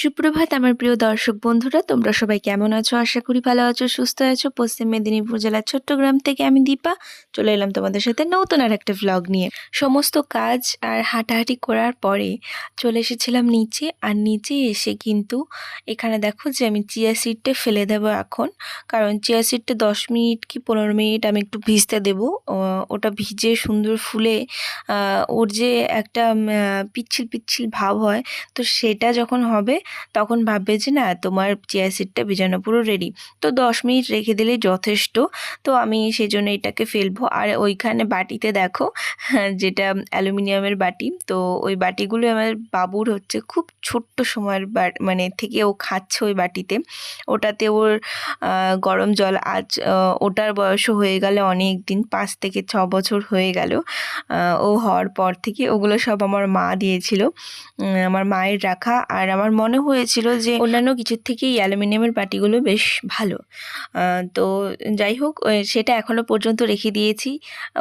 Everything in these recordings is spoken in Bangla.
সুপ্রভাত আমার প্রিয় দর্শক বন্ধুরা, তোমরা সবাই কেমন আছো? আশা করি ভালো আছো, সুস্থ আছো। পশ্চিম মেদিনীপুর জেলার চট্টগ্রাম থেকে আমি দীপা। চলে এলাম তোমাদের সাথে নতুন আর একটা ভ্লগ নিয়ে। সমস্ত কাজ আর হাঁটাহাঁটি করার পরে চলে এসেছিলাম নিচে, আর নিচে এসে কিন্তু এখানে দেখো যে আমি চিয়া সিডটা ফেলে দেবো এখন। কারণ চিয়া সিডটা দশ মিনিট কি পনেরো মিনিট আমি একটু ভিজতে দেবো। ওটা ভিজে সুন্দর ফুলে ওর যে একটা পিচ্ছিল পিচ্ছিল ভাব হয়, তো সেটা যখন হবে তখন ভাববে যে না, তোমার চিয়া সিডটা ভিজানো পুরো রেডি তো দশ মিনিট রেখে দিলে যথেষ্ট। তো আমি সেই জন্য এটাকে ফেলব। আর ওইখানে বাটিতে দেখো, যেটা অ্যালুমিনিয়ামের বাটি, তো ওই বাটিগুলো আমার বাবুর হচ্ছে খুব ছোট্ট সময়ের মানে থেকে ও খাচ্ছে ওই বাটিতে। ওটাতে ওর গরম জল আজ ওটার বয়সও হয়ে গেল অনেক দিন, পাঁচ থেকে ছ বছর হয়ে গেল। ও হওয়ার পর থেকে ওগুলো সব আমার মা দিয়েছিল। আমার মায়ের রাখা। আর আমার মনে হয়েছিল যে অন্যান্য কিছুর থেকে এই অ্যালুমিনিয়ামের বাটিগুলো বেশ ভালো। তো যাই হোক সেটা এখনও পর্যন্ত রেখে দিয়েছি।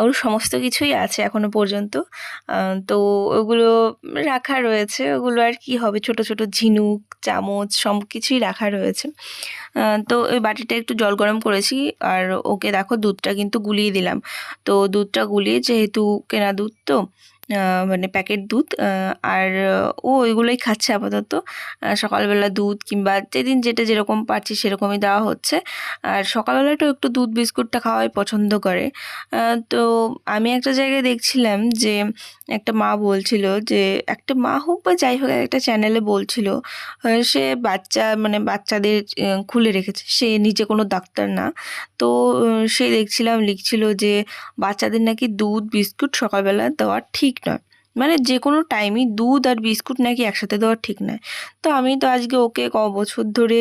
ওর সমস্ত কিছুই আছে এখনও পর্যন্ত। তো ওগুলো রাখা রয়েছে। ওগুলো আর কি হবে? ছোট ছোট ঝিনুক, চামচ সব কিছুই রাখা রয়েছে। তো ওই বাটিটা একটু জল গরম করেছি আর ওকে দেখো দুধটা কিন্তু গুলিয়ে দিলাম। তো দুধটা গুলিয়ে যেহেতু কেনা দুধ তো মানে প্যাকেট দুধ আর ও ওইগুলোই খাচ্ছে আপাতত। সকালবেলা দুধ কিংবা যেদিন যেটা যেরকম পারছি সেরকমই দেওয়া হচ্ছে। আর সকালবেলাটাও একটু দুধ বিস্কুটটা খাওয়াই পছন্দ করে। তো আমি একটা জায়গায় দেখছিলাম যে একটা মা বলছিল যে, একটা মা হোক বা যাই হোক, একটা চ্যানেলে বলছিল সে বাচ্চা মানে বাচ্চাদের খুলে রেখেছে, সে নিজে কোনো ডাক্তার না। তো সে দেখছিলাম, লিখছিল যে, বাচ্চাদের নাকি দুধ, বিস্কুট সকালবেলা দেওয়া ঠিক নয় মানে যে কোনো টাইমই দুধ আর বিস্কুট নাকি একসাথে দেওয়া ঠিক নয়। তো আমি তো আজকে ওকে ক বছর ধরে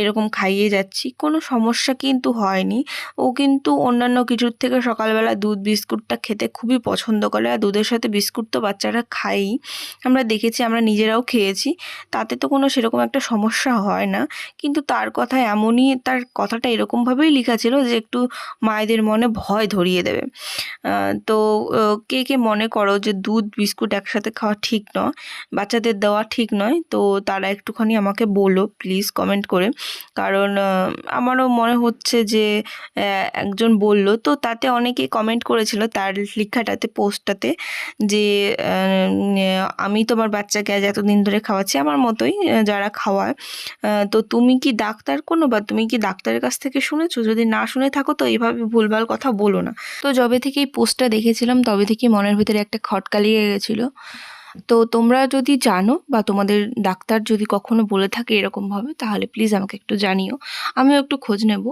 এরকম খাইয়ে যাচ্ছি, কোনো সমস্যা কিন্তু হয়নি। ও কিন্তু অন্যান্য কিছুর থেকে সকালবেলা দুধ বিস্কুটটা খেতে খুবই পছন্দ করে আর দুধের সাথে বিস্কুট তো বাচ্চারা খায়ই। আমরা দেখেছি, আমরা নিজেরাও খেয়েছি, তাতে তো কোনো সেরকম একটা সমস্যা হয় না। কিন্তু তার কথা এমনই, তার কথাটা এরকমভাবেই লেখা ছিল যে একটু মায়েদের মনে ভয় ধরিয়ে দেবে। তো কে কে মনে করো যে দুধ, বিস্কুট একসাথে খাওয়া ঠিক নয়, বাচ্চাদের দেওয়া ঠিক নয়। তো তারা একটুখানি আমাকে বলো প্লিজ কমেন্ট করে। কারণ আমারও মনে হচ্ছে যে একজন বলল। তো তাতে অনেকে কমেন্ট করেছিল তার লেখাটাতে, পোস্টটাতে যে আমি তোমার বাচ্চাকে আজ এতদিন ধরে খাওয়াচ্ছি, আমার মতোই যারা খাওয়ায়। তো তুমি কি ডাক্তার কোনো বা তুমি কি ডাক্তারের কাছ থেকে শুনেছো? যদি না শুনে থাকো তো এইভাবে ভুলভাল কথা বলো না। তো যবে থেকে এই পোস্টটা দেখেছিলাম, তবে থেকে মনের ভিতরে একটা খটকা লেগে গেছিল। তো তোমরা যদি জানো বা তোমাদের ডাক্তার যদি কখনো বলে থাকে এরকমভাবে, তাহলে প্লিজ আমাকে একটু জানিও। আমিও একটু খোঁজ নেব।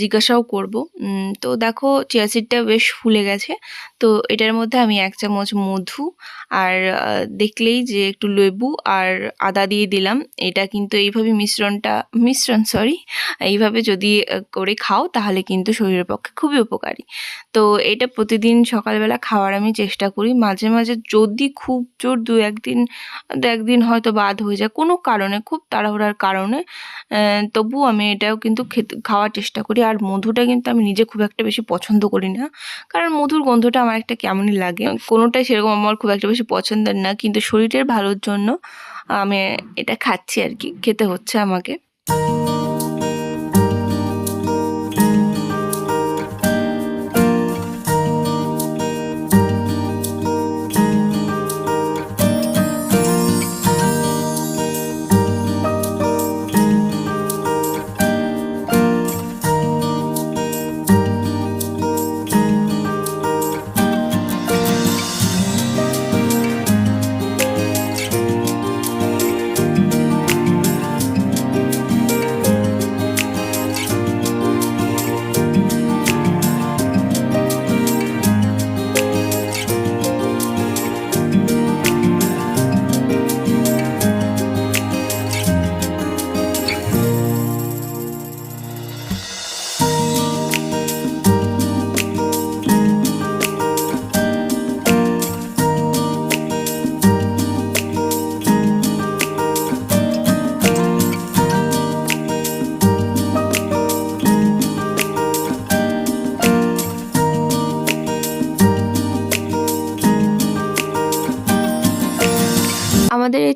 জিজ্ঞাসাও করব। তো দেখো চিয়া সিডটা বেশ ফুলে গেছে। তো এটার মধ্যে আমি এক চামচ মধু আর দেখলেই যে একটু লেবু আর আদা দিয়ে দিলাম। এটা কিন্তু এইভাবে মিশ্রণটা, মিশ্রণ সরি এইভাবে যদি করে খাও তাহলে কিন্তু শরীরের পক্ষে খুবই উপকারী। তো এটা প্রতিদিন সকালবেলা খাওয়ার আমি চেষ্টা করি। মাঝে মাঝে যদি খুব জোর দু একদিন দু একদিন হয়তো বাদ হয়ে যায় কোনো কারণে, খুব তাড়াহুড়ার কারণে তবু আমি এটাও কিন্তু খেতে, খাওয়ার চেষ্টা করি। আর মধুটা কিন্তু আমি নিজে খুব একটা বেশি পছন্দ করি না। কারণ মধুর গন্ধটা আমার একটা কেমনই লাগে। কোনোটাই সেরকম আমার খুব একটা বেশি পছন্দের না। কিন্তু শরীরের ভালোর জন্য আমি এটা খাচ্ছি আর কি। খেতে হচ্ছে আমাকে।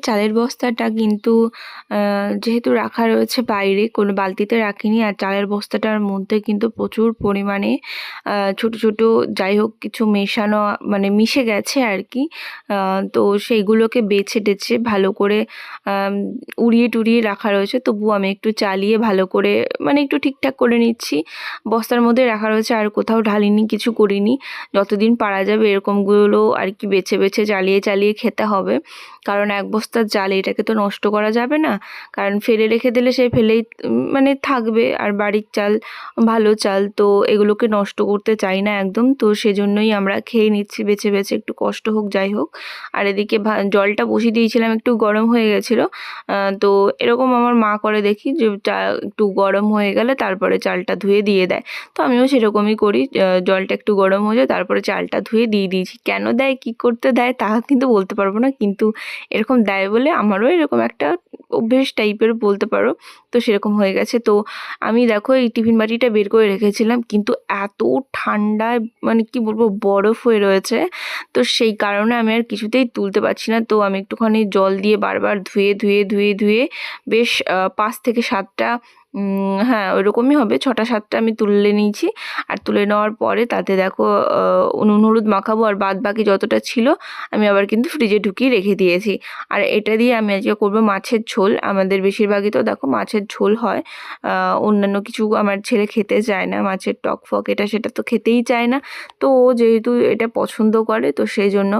চালের বস্তাটা কিন্তু যেহেতু রাখা রয়েছে বাইরে, কোনো বালতিতে রাখিনি, আর চালের বস্তাটার মধ্যে কিন্তু প্রচুর পরিমাণে ছোট ছোট যাই হোক কিছু মেশানো মানে মিশে গেছে আর কি তো সেইগুলোকে বেছে টেছে ভালো করে উড়িয়ে টুড়িয়ে রাখা রয়েছে। তবুও আমি একটু চালিয়ে ভালো করে মানে একটু ঠিকঠাক করে নিচ্ছি। বস্তার মধ্যে রাখা রয়েছে, আর কোথাও ঢালিনি, কিছু করিনি। যতদিন পারা যাবে এরকমগুলো আর কি বেছে বেছে চালিয়ে চালিয়ে খেতে হবে। কারণ এক বস্তার চাল এটাকে তো নষ্ট করা যাবে না। কারণ ফেলে রেখে দিলে সে ফেলেই মানে থাকবে। আর বাড়ির চাল, ভালো চাল তো এগুলোকে নষ্ট করতে চাই না একদম। তো সেজন্যই আমরা খেয়ে নিচ্ছি, বেছে বেছে, একটু কষ্ট হোক, যাই হোক। আর এদিকে জলটা বসিয়ে দিয়েছিলাম, একটু গরম হয়ে গেছিল। তো এরকম আমার মা করে দেখি যে, চা একটু গরম হয়ে গেলে তারপরে চালটা ধুয়ে দিয়ে দেয়। তো আমিও সেরকমই করি। জলটা একটু গরম হয়ে যায়, তারপরে চালটা ধুয়ে দিয়ে দিয়েছি। কেন দেয়, কী করতে দেয়, তা কিন্তু বলতে পারব না। কিন্তু এরকম দেয় বলে আমারও এরকম একটা অভ্যেস টাইপের বলতে পারো। তো সেরকম হয়ে গেছে। তো আমি দেখো এই টিফিন বাটিটা বের করে রেখেছিলাম কিন্তু এত ঠান্ডায় মানে কি বলব, বরফ হয়ে রয়েছে। তো সেই কারণে আমি আর কিছুতেই তুলতে পারছি না। তো আমি একটুখানি জল দিয়ে বারবার ধুয়ে ধুয়ে ধুয়ে ধুয়ে বেশ পাঁচ থেকে সাতটা হ্যাঁ ওইরকমই হবে। ছটা, সাতটা আমি তুলে নিয়েছি। আর তুলে নেওয়ার পরে তাতে দেখো নুন, হলুদ মাখাবো আর বাদ বাকি যতটা ছিল আমি আবার কিন্তু ফ্রিজে ঢুকিয়ে রেখে দিয়েছি। আর এটা দিয়ে আমি আজকে করব মাছের ঝোল। আমাদের বেশিরভাগই তো দেখো মাছের ঝোল হয়। অন্যান্য কিছু আমার ছেলে খেতে চায় না, মাছের টক ফক এটা সেটা তো খেতেই চায় না। তো ও যেহেতু এটা পছন্দ করে, তো সেই জন্য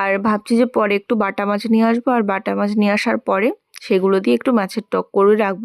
আর ভাবছি যে পরে একটু বাটা মাছ নিয়ে আসব। আর বাটা মাছ নিয়ে আসার পরে সেগুলো দিয়ে একটু মাছের টক করে রাখব।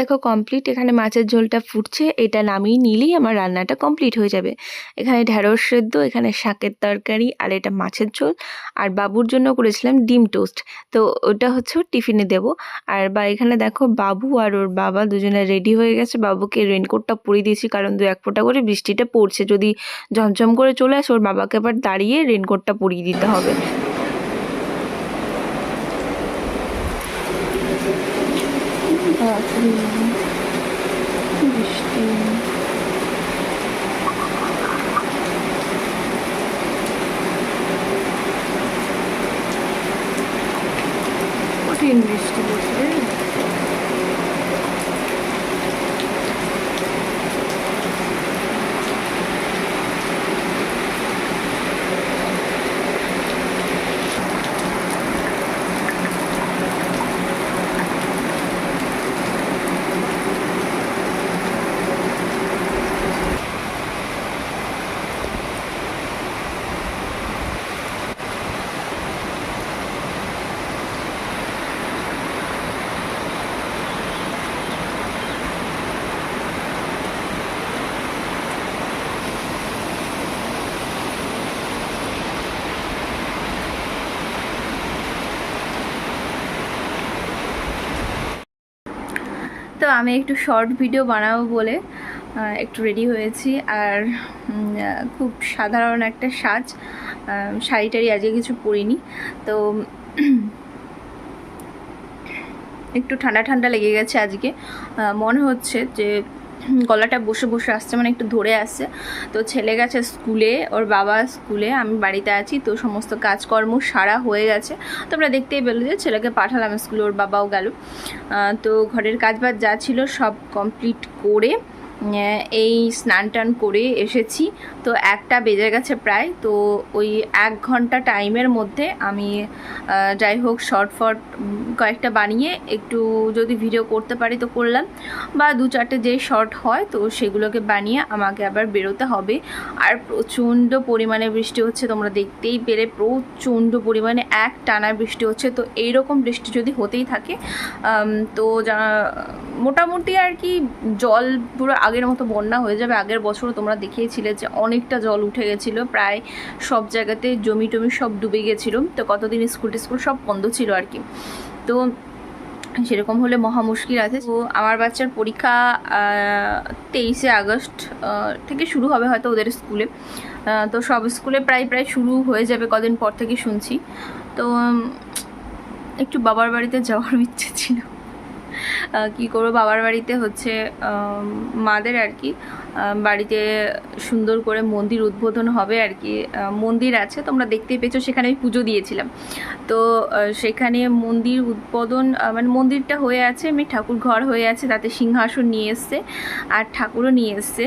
দেখো কমপ্লিট এখানে মাছের ঝোলটা ফুটছে, এটা নামিয়ে নিলেই আমার রান্নাটা কমপ্লিট হয়ে যাবে। এখানে ঢ্যাঁড়স সেদ্ধ, এখানে শাকের তরকারি, আর এটা মাছের ঝোল। আর বাবুর জন্য করেছিলাম ডিম টোস্ট। তো ওটা হচ্ছে টিফিনে দেব। আর বা এখানে দেখো বাবু আর ওর বাবা দুজনে রেডি হয়ে গেছে। বাবুকে রেনকোটটা পরিয়ে দিয়েছি, কারণ দু এক ফোঁটা করে বৃষ্টিটা পড়ছে। যদি ঝমঝম করে চলে আসে, ওর বাবাকে আবার দাঁড়িয়ে রেনকোটটা পরিয়ে দিতে হবে। বৃষ্টি কঠিন বৃষ্টি পড়ছে তো আমি একটু শর্ট ভিডিও বানাবো বলে একটু রেডি হয়েছি। আর খুব সাধারণ একটা সাজ শাড়ি টাড়ি আজকে কিছু পরিনি। তো, একটু ঠান্ডা ঠান্ডা লেগে গেছে আজকে। মনে হচ্ছে যে গলাটা বসে বসে আসছে মানে একটু ধরে আসছে তো ছেলে গেছে স্কুলে, ওর বাবা স্কুলে, আমি বাড়িতে আছি, তো সমস্ত কাজকর্ম সারা হয়ে গেছে। তো আমরা দেখতেই পেল যে ছেলেকে পাঠালাম স্কুলে, ওর বাবাও গেল। তো ঘরের কাজ বাজ যা ছিল সব কমপ্লিট করে এই স্নান টান করে এসেছি। তো একটা বেজে গেছে প্রায়। তো ওই এক ঘণ্টা টাইমের মধ্যে আমি যাই হোক শর্ট ফট কয়েকটা বানিয়ে একটু যদি ভিডিও করতে পারি তো করলাম। বা দু চারটে যে শর্ট হয় তো সেগুলোকে বানিয়ে আমাকে আবার বেরোতে হবে। আর প্রচণ্ড পরিমাণে বৃষ্টি হচ্ছে, তোমরা দেখতেই পেরে প্রচণ্ড পরিমাণে এক টানা বৃষ্টি হচ্ছে। তো এইরকম বৃষ্টি যদি হতেই থাকে তো মোটামুটি আর কি জল পুরো আগের মতো বন্যা হয়ে যাবে। আগের বছরও তোমরা দেখিয়েছিলে যে অনেকটা জল উঠে গেছিল, প্রায় সব জায়গাতে জমি টমি সব ডুবে গেছিল। তো কতদিন স্কুল টিস্কুল সব বন্ধ ছিল আর কি। তো সেরকম হলে মহা মুশকিল আছে। তো আমার বাচ্চার পরীক্ষা তেইশে আগস্ট থেকে শুরু হবে হয়তো ওদের স্কুলে। তো সব স্কুলে প্রায় প্রায় শুরু হয়ে যাবে কদিন পর থেকে শুনছি। তো একটু বাবার বাড়িতে যাওয়ার ইচ্ছে ছিল। কি করব, বাবার বাড়িতে হচ্ছে মাদের আর কি বাড়িতে সুন্দর করে মন্দির উদ্বোধন হবে আর কি মন্দির আছে, তোমরা দেখতেই পেয়েছ, সেখানে আমি পুজো দিয়েছিলাম। তো সেখানে মন্দির উদ্বোধন মানে মন্দিরটা হয়ে আছে, আমি ঠাকুর ঘর হয়ে আছে, তাতে সিংহাসন নিয়ে এসছে, আর ঠাকুরও নিয়ে এসছে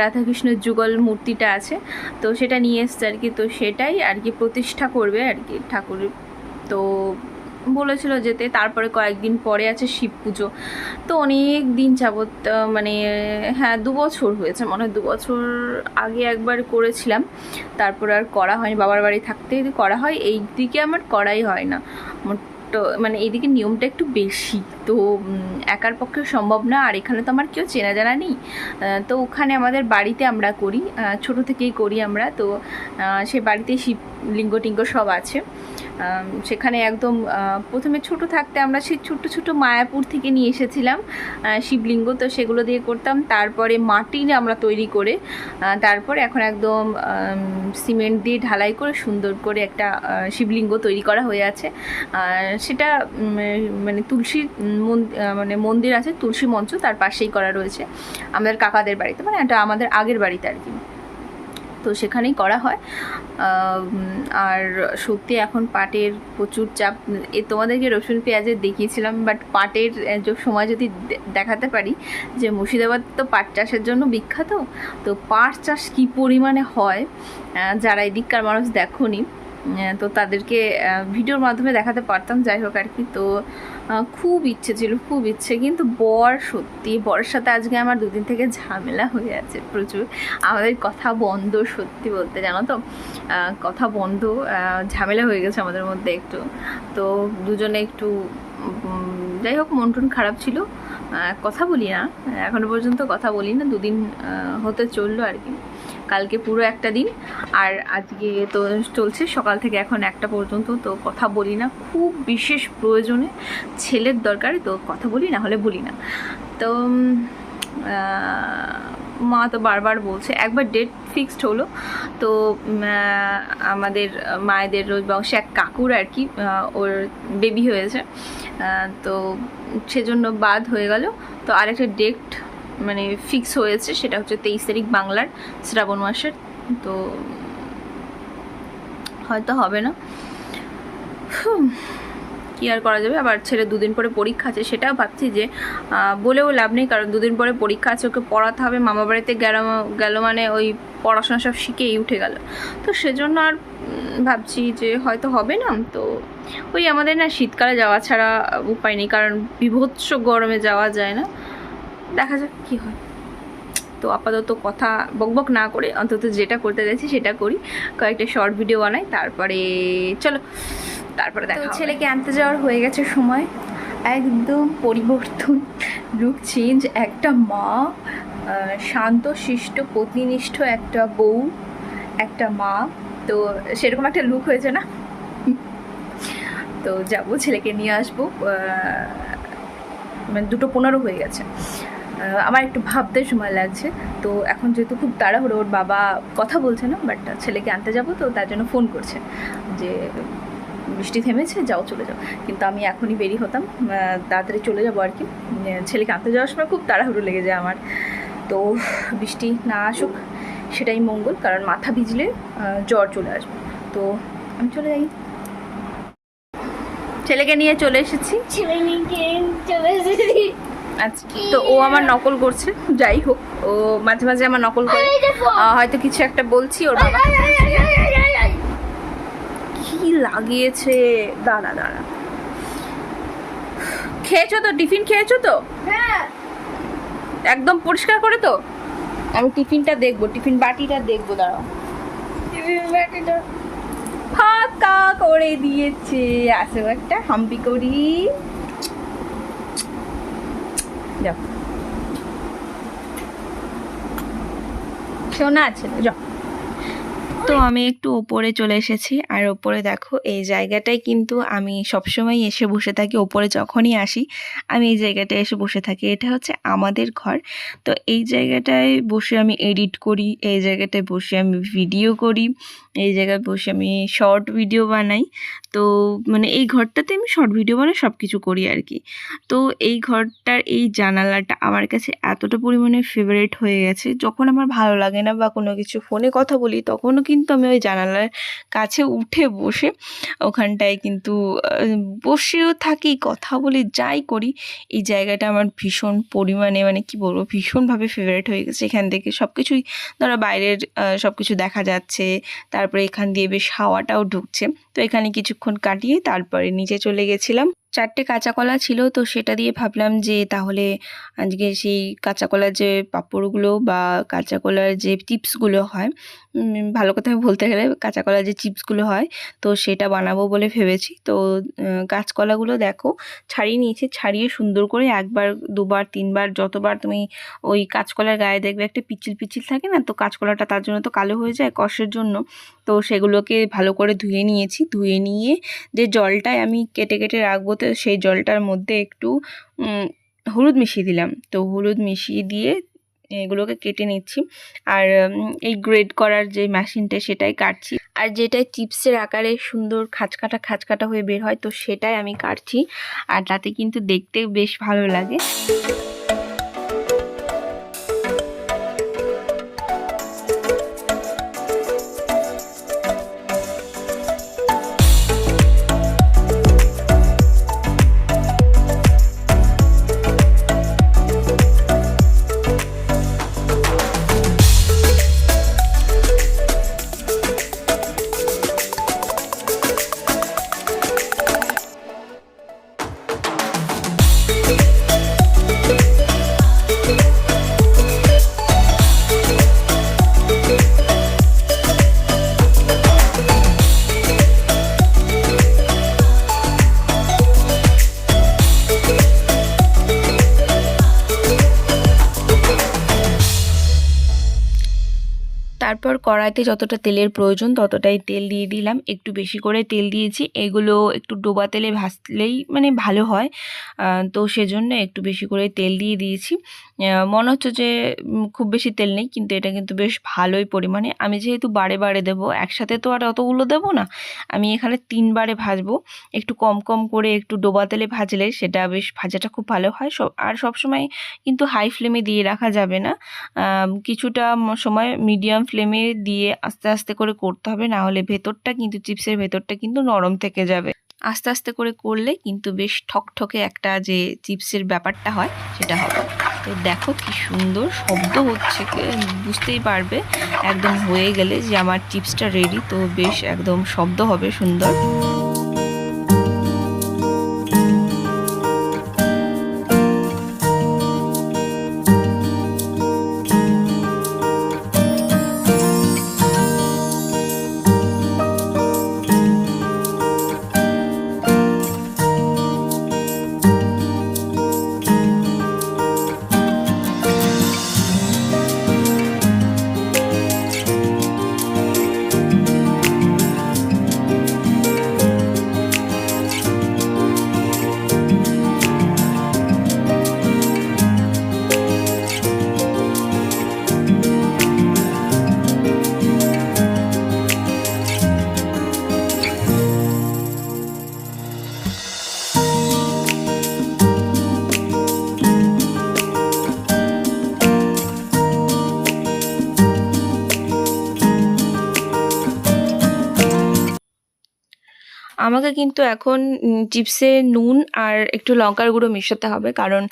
রাধাকৃষ্ণের যুগল মূর্তিটা আছে, তো সেটা নিয়ে এসছে আর কি, তো সেটাই আর কি প্রতিষ্ঠা করবে আর কি ঠাকুর। তো বলেছিল যেতে, তারপরে কয়েকদিন পরে আছে শিব পুজো। তো অনেক দিন যাবৎ মানে হ্যাঁ দু বছর হয়েছে, মনে হয় দু বছর আগে একবার করেছিলাম। তারপর আর করা হয়নি, বাবার বাড়ি থাকতে করা হয় এই দিকে আমার করাই হয় না। মোট- মানে এইদিকে নিয়মটা একটু বেশি। তো একার পক্ষে সম্ভব না, আর এখানে তো আমার কেউ চেনা জানা নেই। তো ওখানে আমাদের বাড়িতে আমরা করি ছোট থেকেই করি আমরা, তো সে বাড়িতে শিব লিঙ্গ টিঙ্গ সব আছে। সেখানে একদম প্রথমে ছোট থাকতে আমরা সেই ছোট্ট ছোট মায়াপুর থেকে নিয়ে এসেছিলাম শিবলিঙ্গ, তো সেগুলো দিয়ে করতাম। তারপরে মাটির আমরা তৈরি করে তারপর এখন একদম সিমেন্ট দিয়ে ঢালাই করে সুন্দর করে একটা শিবলিঙ্গ তৈরি করা হয়ে আছে। সেটা মানে তুলসী মন- মানে মন্দির আছে, তুলসী মঞ্চ, তার পাশেই করা রয়েছে আমাদের কাকাদের বাড়িতে মানে এটা আমাদের আগের বাড়িতে আর কি। তো সেখানেই করা হয়। আর সত্যি এখন পাটের প্রচুর চাপ। এ তোমাদেরকে রসুন পেঁয়াজের দেখিয়েছিলাম বাট পাটের সময় যদি দেখাতে পারি যে মুর্শিদাবাদ তো পাট চাষের জন্য বিখ্যাত, তো পাট চাষ কী পরিমাণে হয় যারা এদিককার মানুষ দেখোনি তো তাদেরকে ভিডিওর মাধ্যমে দেখাতে পারতাম, যাই হোক আর কি। তো খুব ইচ্ছে ছিল, খুব ইচ্ছে। কিন্তু বর সত্যি, বরের সাথে আজকে আমার দুদিন থেকে ঝামেলা হয়ে আছে প্রচুর। আমাদের কথা বন্ধ সত্যি বলতে, জানো তো? কথা বন্ধ ঝামেলা হয়ে গেছে আমাদের মধ্যে একটু। তো দুজনে একটু যাই হোক, মন টন খারাপ ছিল। কথা বলি না, এখনও পর্যন্ত কথা বলি না, দুদিন হতে চলল আর কি। কালকে পুরো একটা দিন। আর আজকে তো চলছে, সকাল থেকে এখন একটা পর্যন্ত, তো কথা বলি না। খুব বিশেষ প্রয়োজনে ছেলের দরকারে, তো কথা বলি, না হলে বলি না। তো মা তো বারবার বলছে, একবার ডেট ফিক্সড হলো। তো আমাদের মায়েদের রোজ বংশে এক কাকুর আর কি ওর বেবি হয়েছে। তো সেজন্য বাদ হয়ে গেল। তো আরেকটা ডেট মানে ফিক্স হয়েছে, সেটা হচ্ছে তেইশ তারিখ বাংলার শ্রাবণ মাসের, তো হয়তো হবে না। কি আর করা যাবে? আবার ছেলে দুদিন পরে পরীক্ষা আছে, সেটাও ভাবছি যে বলেও লাভ নেই, কারণ দুদিন পরে পরীক্ষা আছে, ওকে পড়াতে হবে। মামা বাড়িতে গেল গেল মানে ওই পড়াশোনা সব শিখেই উঠে গেল। তো সেজন্য আর ভাবছি যে হয়তো হবে না, তো ওই আমাদের না শীতকালে যাওয়া ছাড়া উপায় নেই, কারণ বিভৎস গরমে যাওয়া যায় না। দেখা যাক কী হয়। তো আপাতত কথা বকবক না করে অন্তত যেটা করতে যাচ্ছি সেটা করি। কয়েকটা শর্ট ভিডিও বানাই তারপরে চলো তারপরে দেখা। ছেলেকে আনতে যাওয়ার হয়ে গেছে সময়। একদম পরিবর্তন লুক চেঞ্জ একটা মা শান্ত শিষ্ট পত্নীনিষ্ঠ একটা বউ একটা মা। তো সেরকম একটা লুক হয়েছে না? তো যাব ছেলেকে নিয়ে আসব মানে দুটো পনেরো হয়ে গেছে। আমার একটু ভাবতে সময় লাগছে। তো এখন যেহেতু খুব তাড়াহুড়ো, ওর বাবা কথা বলছে না বাট ছেলেকে আনতে যাব, তো তার জন্য ফোন করছে যে, বৃষ্টি থেমেছে, যাও চলে যাও। কিন্তু আমি এখনই বেরিয়ে হতাম তাড়াতাড়ি চলে যাব আর কি। ছেলেকে আনতে যাওয়ার সময় খুব তাড়াহুড়ো লেগে যায় আমার। তো বৃষ্টি না আসুক, সেটাই মঙ্গল, কারণ মাথা ভিজলে জ্বর চলে আসবে। তো আমি চলে যাই। ছেলেকে নিয়ে চলে এসেছি। আচ্ছা তো ও আমার নকল করছে যাই হোক ও মাঝে মাঝে আমার নকল করে। হয়তো কিছু একটা বলছি ওর বাবা কি লাগিয়েছে? দাঁড়া দাঁড়া। খেয়েছো তো? টিফিন খেয়েছো তো? একদম পরিষ্কার করে তো? আমি টিফিনটা দেখব টিফিন বাটিটা দেখব দাঁড়াও। ফাঁকা করে দিয়েছে। আসো একটা হাম্পি করি। যাও। সোনা আছে যাও। তো আমি একটু ওপরে চলে এসেছি। আর ওপরে দেখো, এই জায়গাটায় কিন্তু আমি সবসময় এসে বসে থাকি, ওপরে যখনই আসি, আমি এই জায়গাটায় এসে বসে থাকি। এটা হচ্ছে আমাদের ঘর। তো এই জায়গাটায় বসে আমি এডিট করি, এই জায়গাটায় বসে আমি ভিডিও করি, এই জায়গায় বসে আমি শর্ট ভিডিও বানাই। তো মানে এই ঘরটাতে আমি শর্ট ভিডিও বানাই সব কিছু করি আর কি তো এই ঘরটার এই জানালাটা আমার কাছে এতটা পরিমাণে ফেভারিট হয়ে গেছে। যখন আমার ভালো লাগে না বা কোনো কিছু ফোনে কথা বলি, তখনও কিন্তু আমি ওই জানালার কাছে উঠে বসে ওখানটায় কিন্তু বসেও থাকি, কথা বলি, যাই করি। এই জায়গাটা আমার ভীষণ পরিমাণে মানে কি বলব, ভীষণভাবে ফেভারিট হয়ে গেছে। এখান থেকে সব কিছুই ধরো বাইরের সব কিছু দেখা যাচ্ছে, তারপরে এখান দিয়ে বেশ হাওয়াটাও ঢুকছে। তো এখানে কিছুক্ষণ কাটিয়ে তারপরে নিচে চলে গেছিলাম। চারটে কাঁচা কলা ছিল তো সেটা দিয়ে ভাবলাম যে তাহলে আজকে সেই কাঁচা কলার যে পাঁপড়গুলো বা কাঁচা কলার যে চিপসগুলো হয় ভালো কথা বলতে গেলে কাঁচা কলার যে চিপসগুলো হয় তো সেটা বানাবো বলে ভেবেছি। তো আহ, কাঁচকলাগুলো দেখো ছাড়িয়ে নিয়েছি ছাড়িয়ে সুন্দর করে একবার দুবার তিনবার যতবার তুমি ওই কাঁচকলার গায়ে দেখবে একটা পিচিল পিচিল থাকে না তো কাঁচকলাটা তার জন্য তো কালো হয়ে যায় কষের জন্য। তো সেগুলোকে ভালো করে ধুয়ে নিয়েছি ধুয়ে নিয়ে যে জলটায় আমি কেটে কেটে রাখব তো সেই জলটার মধ্যে একটু হলুদ মিশিয়ে দিলাম। তো হলুদ মিশিয়ে দিয়ে এগুলোকে কেটে নিচ্ছি। আর এই গ্রেড করার যে মেশিনটা, সেটাই কাটছি। আর যেটাই চিপসের আকারে সুন্দর খাঁচকাটা খাঁচকাটা হয়ে বের হয়, তো সেটাই আমি কাটছি। আর তাতে কিন্তু দেখতে বেশ ভালো লাগে। তারপর কড়াইতে যতটা তেলের প্রয়োজন ততটাই তেল দিয়ে দিলাম। একটু বেশি করে তেল দিয়েছি। এগুলো একটু ডোবা তেলে ভাজলেই মানে ভালো হয়। তো সেজন্য একটু বেশি করে তেল দিয়ে দিয়েছি। মনে হচ্ছে যে খুব বেশি তেল নেই, কিন্তু এটা কিন্তু বেশ ভালোই পরিমাণে। আমি যেহেতু বারে বারে দেবো, একসাথে তো আর অতগুলো দেবো না। আমি এখানে তিনবারে ভাজবো। একটু কম কম করে একটু ডোবা তেলে ভাজলে সেটা বেশ ভাজাটা খুব ভালো হয়। সব, আর সবসময় কিন্তু হাই ফ্লেমে দিয়ে রাখা যাবে না। কিছুটা সময় মিডিয়াম ফ্লেমে দিয়ে আস্তে আস্তে করে করতে হবে, না হলে ভেতরটা কিন্তু, চিপসের ভেতরটা কিন্তু নরম থেকে যাবে। আস্তে আস্তে করে করলে কিন্তু বেশ ঠকঠকে একটা যে চিপসের ব্যাপারটা হয়, সেটা হবে। তো দেখো কি সুন্দর শব্দ হচ্ছে বুঝতেই পারবে? একদম হয়ে গেলে যে আমার চিপসটা রেডি তো বেশ একদম শব্দ হবে সুন্দর। আমাকে কিন্তু এখন চিপসে নুন আর একটু লঙ্কার গুঁড়ো মেশাতে হবে। কারণ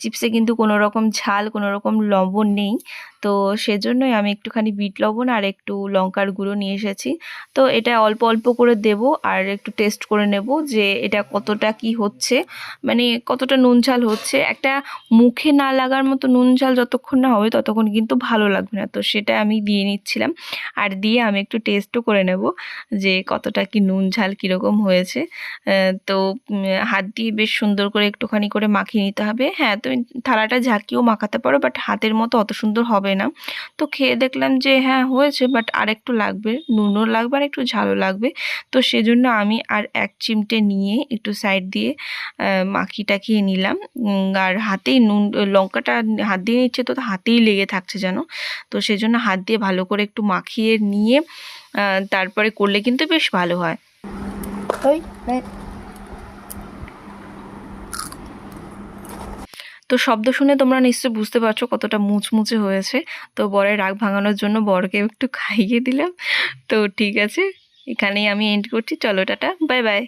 চিপসে কিন্তু কোনো রকম ঝাল, কোনো রকম লবণ নেই। তো সেজন্যই আমি একটুখানি বিট লবণ আর একটু লঙ্কার গুঁড়ো নিয়ে এসেছি। তো এটা অল্প অল্প করে দেব আর একটু টেস্ট করে নেব যে এটা কতটা কি হচ্ছে। মানে কতটা নুন ঝাল হচ্ছে। একটা মুখে না লাগার মতো নুন ঝাল যতক্ষণ না হবে ততক্ষণ কিন্তু ভালো লাগবে না। তো সেটা আমি দিয়ে নিচ্ছিলাম। আর দিয়ে আমি একটু টেস্টও করে নেব যে কতটা কি নুন ঝাল কীরকম হয়েছে। তো হাত দিয়ে বেশ সুন্দর করে একটুখানি করে মাখিয়ে নিতে হবে। হ্যাঁ তুমি থালাটা ঝাঁকিয়েও মাখাতে পারো, বাট হাতের মতো অত সুন্দর হবে না। তো খেয়ে দেখলাম যে হ্যাঁ হয়েছে বাট আর একটু লাগবে, নুনও লাগবে আর একটু ঝালও লাগবে। তো সেজন্য আমি আর এক চিমটে নিয়ে একটু সাইড দিয়ে মাখিয়ে টাখিয়ে নিলাম। আর হাতেই নুন, লঙ্কাটা হাত দিয়ে নিচ্ছে তো হাতেই লেগে থাকছে যেন। তো সেজন্য হাত দিয়ে ভালো করে একটু মাখিয়ে নিয়ে তারপরে করলে কিন্তু বেশ ভালো হয়। তো শব্দ শুনে তোমরা নিশ্চয়ই বুঝতে পারছ কতটা মুচমুচে হয়েছে। তো বরের রাগ ভাঙানোর জন্য বরকে একটু খাইয়ে দিলাম। তো ঠিক আছে, এখানেই আমি এন্ড করছি। চলো, টাটা, বাই বাই।